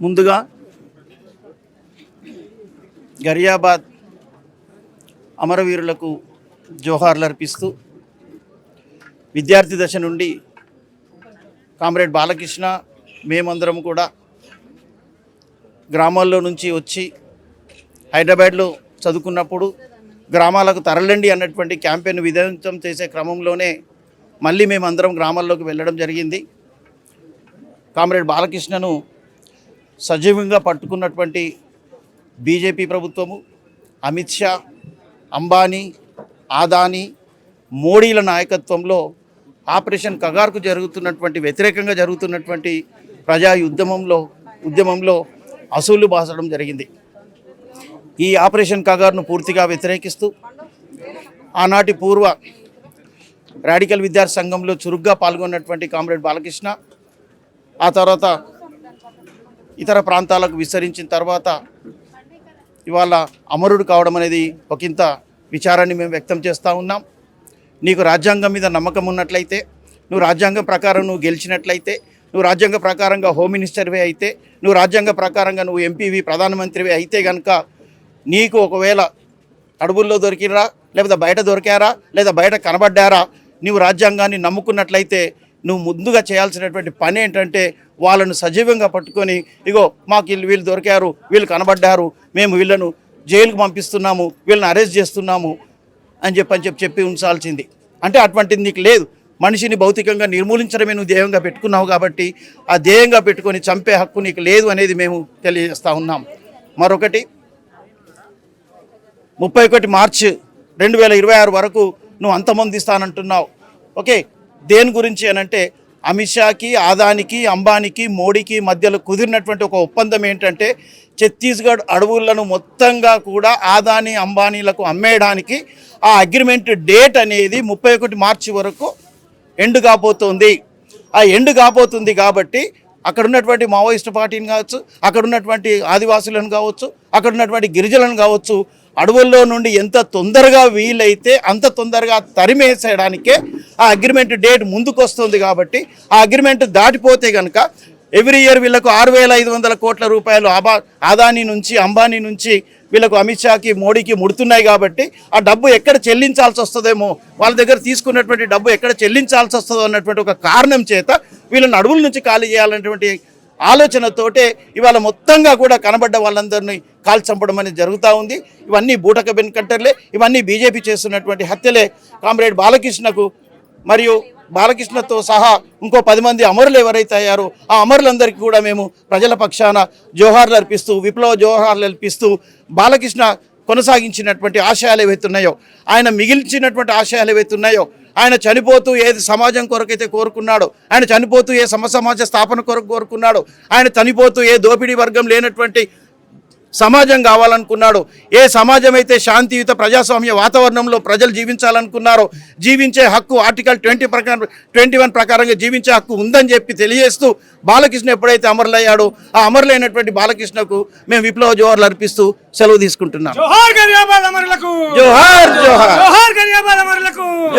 ముందుగా గరియాబాద్ అమరవీరులకు జోహార్లు అర్పిస్తూ విద్యార్థి దశ నుండి కామ్రేడ్ బాలకృష్ణ మేమందరం కూడా గ్రామాల్లో నుంచి వచ్చి హైదరాబాద్లో చదువుకున్నప్పుడు గ్రామాలకు తరలండి అన్నటువంటి క్యాంపెయిన్ విధంతం చేసే క్రమంలోనే మళ్ళీ మేమందరం గ్రామాల్లోకి వెళ్ళడం జరిగింది. కామ్రేడ్ బాలకృష్ణను సజీవంగా పట్టుకున్నటువంటి బీజేపీ ప్రభుత్వము అమిత్ షా అంబానీ ఆదానీ మోడీల నాయకత్వంలో ఆపరేషన్ కగార్కు జరుగుతున్నటువంటి వ్యతిరేకంగా జరుగుతున్నటువంటి ప్రజా ఉద్యమంలో ఉద్యమంలో అసూలు బాసడం జరిగింది. ఈ ఆపరేషన్ కగార్ను పూర్తిగా వ్యతిరేకిస్తూ ఆనాటి పూర్వ రాడికల్ విద్యార్థి సంఘంలో చురుగ్గా పాల్గొన్నటువంటి కామ్రేడ్ బాలకృష్ణ ఆ తర్వాత ఇతర ప్రాంతాలకు విస్తరించిన తర్వాత ఇవాళ అమరుడు కావడం అనేది ఒకంత విచారాన్ని మేము వ్యక్తం చేస్తూ ఉన్నాం. నీకు రాజ్యాంగం మీద నమ్మకం ఉన్నట్లయితే నువ్వు రాజ్యాంగం ప్రకారం నువ్వు గెలిచినట్లయితే నువ్వు రాజ్యాంగ ప్రకారంగా హోమ్ మినిస్టర్వే అయితే నువ్వు రాజ్యాంగ ప్రకారంగా నువ్వు ఎంపీవి ప్రధానమంత్రివే అయితే కనుక నీకు ఒకవేళ అడవుల్లో దొరికిరా లేకపోతే బయట దొరికారా లేదా బయట కనబడ్డారా నువ్వు రాజ్యాంగాన్ని నమ్ముకున్నట్లయితే నువ్వు ముందుగా చేయాల్సినటువంటి పని ఏంటంటే వాళ్ళను సజీవంగా పట్టుకొని ఇగో మాకు వీళ్ళు వీళ్ళు దొరికారు వీళ్ళు కనబడ్డారు మేము వీళ్ళను జైలుకు పంపిస్తున్నాము వీళ్ళని అరెస్ట్ చేస్తున్నాము అని చెప్పి అని చెప్పి చెప్పి ఉంచాల్సింది. అంటే అటువంటిది నీకు లేదు. మనిషిని భౌతికంగా నిర్మూలించడమే నువ్వు ధ్యేయంగా పెట్టుకున్నావు కాబట్టి ఆ ధ్యేయంగా పెట్టుకొని చంపే హక్కు నీకు లేదు అనేది మేము తెలియజేస్తూ ఉన్నాం. మరొకటి ముప్పై ఒకటి మార్చ్ రెండు వేల ఇరవై ఆరు వరకు నువ్వు అంతమందిస్తానంటున్నావు ఓకే దేని గురించి అనంటే అమిత్ షాకి ఆదానికి అంబానీకి మోడీకి మధ్యలో కుదిరినటువంటి ఒక ఒప్పందం ఏంటంటే ఛత్తీస్గఢ్ అడవులను మొత్తంగా కూడా ఆదాని అంబానీలకు అమ్మేయడానికి ఆ అగ్రిమెంట్ డేట్ అనేది ముప్పై ఒకటి మార్చి వరకు ఎండ్ కాబోతోంది. ఆ ఎండ్ కాబోతుంది కాబట్టి అక్కడ ఉన్నటువంటి మావోయిస్ట్ పార్టీని కావచ్చు అక్కడ ఉన్నటువంటి ఆదివాసులను కావచ్చు అక్కడ ఉన్నటువంటి గిరిజనులను కావచ్చు అడవుల్లో నుండి ఎంత తొందరగా వీలైతే అంత తొందరగా తరిమేసేయడానికే ఆ అగ్రిమెంట్ డేట్ ముందుకు వస్తుంది కాబట్టి ఆ అగ్రిమెంట్ దాటిపోతే కనుక ఎవ్రీ ఇయర్ వీళ్ళకు ఆరు వేల ఐదు వందల కోట్ల రూపాయలు అబా ఆదాని నుంచి అంబానీ నుంచి వీళ్ళకు అమిత్ షాకి మోడీకి ముడుతున్నాయి కాబట్టి ఆ డబ్బు ఎక్కడ చెల్లించాల్సి వస్తుందేమో వాళ్ళ దగ్గర తీసుకున్నటువంటి డబ్బు ఎక్కడ చెల్లించాల్సి వస్తుందో అన్నటువంటి ఒక కారణం చేత వీళ్ళని అడవుల నుంచి ఖాళీ చేయాలన్నటువంటి ఆలోచనతోటే ఇవాళ మొత్తంగా కూడా కనబడ్డ వాళ్ళందరినీ కాల్ చంపడం అనేది జరుగుతూ ఉంది. ఇవన్నీ బూటక బెన్కంటర్లే ఇవన్నీ బీజేపీ చేస్తున్నటువంటి హత్యలే. కామ్రేడ్ బాలకృష్ణకు మరియు బాలకృష్ణతో సహా ఇంకో పది మంది అమరులు ఎవరైతే అయ్యారో ఆ అమరులందరికీ కూడా మేము ప్రజల పక్షాన జోహార్లు అర్పిస్తూ విప్లవ జోహార్లు అర్పిస్తూ బాలకృష్ణ కొనసాగించినటువంటి ఆశయాలు ఏవైతే ఉన్నాయో ఆయన మిగిల్చినటువంటి ఆశయాలు ఏవైతే ఉన్నాయో ఆయన చనిపోతూ ఏది సమాజం కొరకైతే కోరుకున్నాడో ఆయన చనిపోతూ ఏ సమ సమాజ స్థాపన కొరకు కోరుకున్నాడో ఆయన చనిపోతూ ఏ దోపిడీ వర్గం లేనటువంటి సమాజం కావాలనుకున్నాడు. ఏ సమాజం అయితే శాంతియుత ప్రజాస్వామ్య వాతావరణంలో ప్రజలు జీవించాలనుకున్నారో జీవించే హక్కు ఆర్టికల్ ట్వంటీ ప్రకారం ట్వంటీ వన్ ప్రకారంగా జీవించే హక్కు ఉందని చెప్పి తెలియజేస్తూ బాలకృష్ణ ఎప్పుడైతే అమరులయ్యాడో ఆ అమరులైనటువంటి బాలకృష్ణకు మేము విప్లవ జోహార్లు అర్పిస్తూ సెలవు తీసుకుంటున్నాం. జోహార్ జోహార్ జోహార్!